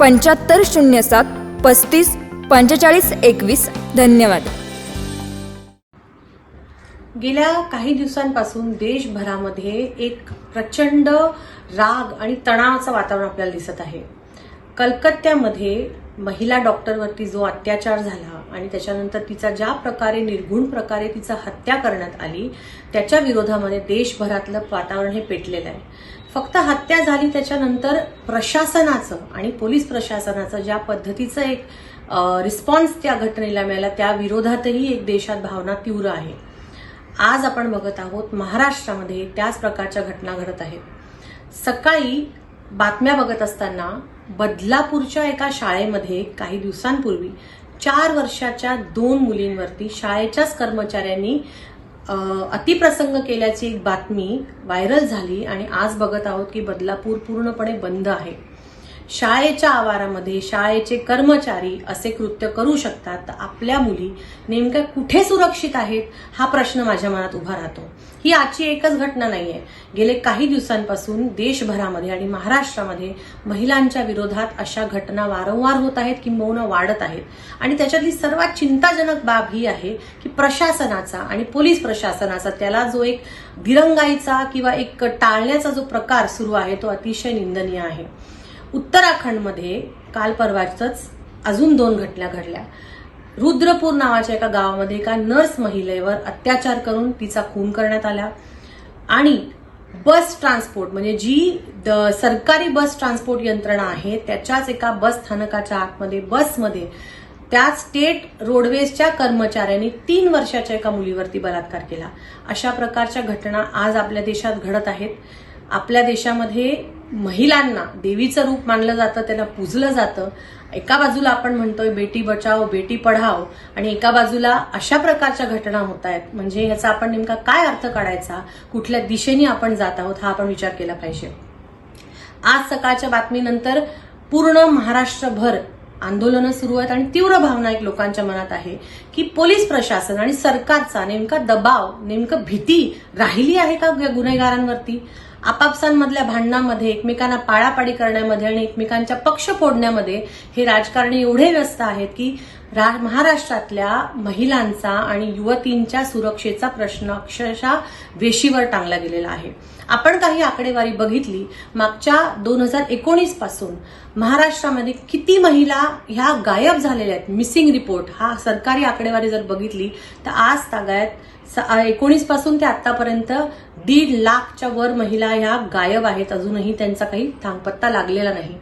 पंच्याहत्तर शून्य सात पस्तीस पंचेचाळीस एकवीस. धन्यवाद. गेल्या काही दिवसांपासून देशभरामध्ये एक प्रचंड राग आणि तणावाचं वातावरण आपल्याला दिसत आहे. कलकत्त्यामध्ये महिला डॉक्टरवरती जो अत्याचार झाला आणि त्याच्यानंतर तिचा ज्या प्रकारे निर्घुण प्रकारे तिचा हत्या करण्यात आली त्याच्या विरोधामध्ये देशभरातलं वातावरण हे पेटलेलं आहे. फक्त हत्या झाली त्याच्यानंतर प्रशासनाचं आणि पोलीस प्रशासनाचं ज्या पद्धतीचं एक रिस्पॉन्स त्या घटनेला मिळाला त्या विरोधातही एक देशात भावना तीव्र आहे. आज आपण बघत आहोत महाराष्ट्रामध्ये त्याच प्रकारच्या घटना घडत आहेत. सकाळी बातम्या बघत असताना बदलापूरच्या एका शाळेमध्ये काही दिवसांपूर्वी चार वर्षाच्या दोन मुलींवरती शाळेच्याच कर्मचाऱ्यांनी अतिप्रसंग केल्याची एक बातमी व्हायरल झाली आणि आज बघत आहोत की बदलापूर पूर्णपणे बंद आहे. शाळेच्या आवारामध्ये शाळेचे कर्मचारी असे कृत्य करू शकतात. तर आपल्या मुली नेमक्या कुठे सुरक्षित आहेत हा प्रश्न माझ्या मनात उभा राहतो. ही आजची एकच घटना नाहीये. गेले काही दिवसांपासून देशभरामध्ये आणि महाराष्ट्रामध्ये महिलांच्या विरोधात अशा घटना वारंवार होत आहेत किंबहुना वाढत आहेत. आणि त्याच्यातली सर्वात चिंताजनक बाब ही आहे की प्रशासनाचा आणि पोलीस प्रशासनाचा त्याला जो एक दिरंगाईचा किंवा एक टाळण्याचा जो प्रकार सुरू आहे तो अतिशय निंदनीय आहे. उत्तराखंडमध्ये काल परवाचंच अजून दोन घटना घडल्या. रुद्रपूर नावाच्या एका गावामध्ये एका नर्स महिलेवर अत्याचार करून तिचा खून करण्यात आला. आणि बस ट्रान्सपोर्ट म्हणजे जी द- सरकारी बस ट्रान्सपोर्ट यंत्रणा आहे त्याच्याच एका बस स्थानकाच्या आतमध्ये बसमध्ये त्या स्टेट रोडवेजच्या कर्मचाऱ्यांनी तीन वर्षाच्या एका मुलीवरती बलात्कार केला. अशा प्रकारच्या घटना आज आपल्या देशात घडत आहेत. आपल्या देशामध्ये महिलांना देवीचं रूप मानलं जातं त्यांना पूजलं जातं. एका बाजूला आपण म्हणतोय बेटी बचाव बेटी पढाव आणि एका बाजूला अशा प्रकारच्या घटना होत आहेत. म्हणजे ह्याचा आपण नेमका काय अर्थ काढायचा? कुठल्या दिशेने आपण जात आहोत? हा आपण विचार केला पाहिजे. आज सकाळच्या बातमीनंतर पूर्ण महाराष्ट्रभर आंदोलनं सुरू आहेत आणि तीव्र भावना एक लोकांच्या मनात आहे की पोलीस प्रशासन आणि सरकारचा नेमका दबाव नेमकं भीती राहिली आहे का या गुन्हेगारांवरती? आपापसांमधल्या भांडणामध्ये एकमेकांना पाळापाडी करण्यामध्ये आणि एकमेकांच्या पक्ष फोडण्यामध्ये हे राजकारणी एवढे व्यस्त आहेत की रा- महाराष्ट्रातल्या महिलांचा आणि युवतींच्या सुरक्षेचा प्रश्न अक्षरशः वेशीवर टांगला गेलेला आहे. आपण काही आकडेवारी बघितली. मागच्या दोन हजार एकोणीसपासून महाराष्ट्रामध्ये किती महिला ह्या गायब झालेल्या आहेत? मिसिंग रिपोर्ट हा सरकारी आकडेवारी जर बघितली तर आज तागायत एकोणीसपासून ते आतापर्यंत दीड लाखच्या वर महिला ह्या गायब आहेत. अजूनही त्यांचा काही थांगपत्ता लागलेला नाही.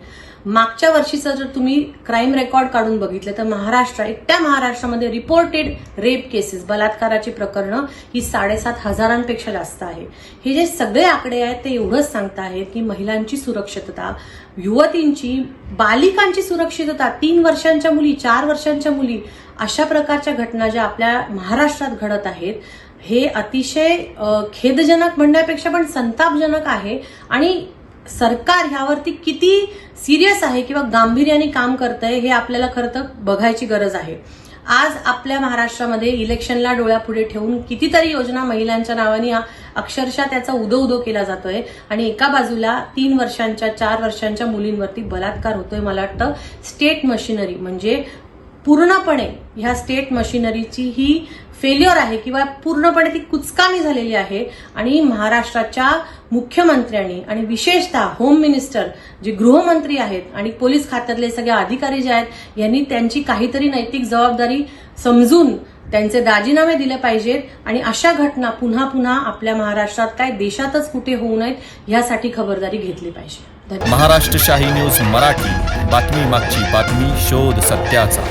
मागच्या वर्षीचं जर तुम्ही क्राईम रेकॉर्ड काढून बघितलं तर महाराष्ट्र एकट्या महाराष्ट्रामध्ये रिपोर्टेड रेप केसेस बलात्काराची प्रकरणं ही साडेसात हजारांपेक्षा जास्त आहे. हे जे सगळे आकडे आहेत ते एवढंच सांगत आहेत की महिलांची सुरक्षितता युवतींची बालिकांची सुरक्षितता तीन वर्षांच्या मुली चार वर्षांच्या मुली अशा प्रकारच्या घटना ज्या आपल्या महाराष्ट्रात घडत आहेत हे अतिशय खेदजनक म्हणण्यापेक्षा पण संतापजनक आहे. आणि सरकार ह्यावरती किती सिरियस आहे किंवा गांभीर्याने काम करतंय हे आपल्याला खरं तर बघायची गरज आहे. आज आपल्या महाराष्ट्रामध्ये इलेक्शनला डोळ्यापुढे ठेवून कितीतरी योजना महिलांच्या नावाने अक्षरशः त्याचा उदो उदो केला जातोय. आणि एका बाजूला तीन वर्षांच्या चार वर्षांच्या मुलींवरती बलात्कार होतोय मला वाटतं. स्टेट मशिनरी म्हणजे पूर्णपणे ह्या स्टेट मशिनरीची ही फेल्युअर आहे किंवा पूर्णपणे ती कुचकामी झालेली आहे. आणि महाराष्ट्राच्या मुख्यमंत्र्यांनी आणि विशेषतः होम मिनिस्टर जे गृहमंत्री आहेत आणि पोलीस खात्यातले सगळे अधिकारी जे आहेत यांनी त्यांची काहीतरी नैतिक जबाबदारी समजून त्यांचे राजीनामे दिले पाहिजेत. आणि अशा घटना पुन्हा पुन्हा आपल्या महाराष्ट्रात काय देशातच कुठे होऊ नयेत यासाठी खबरदारी घेतली पाहिजे. महाराष्ट्र शाही न्यूज मराठी. बातमी मागची बातमी शोध सत्याचा.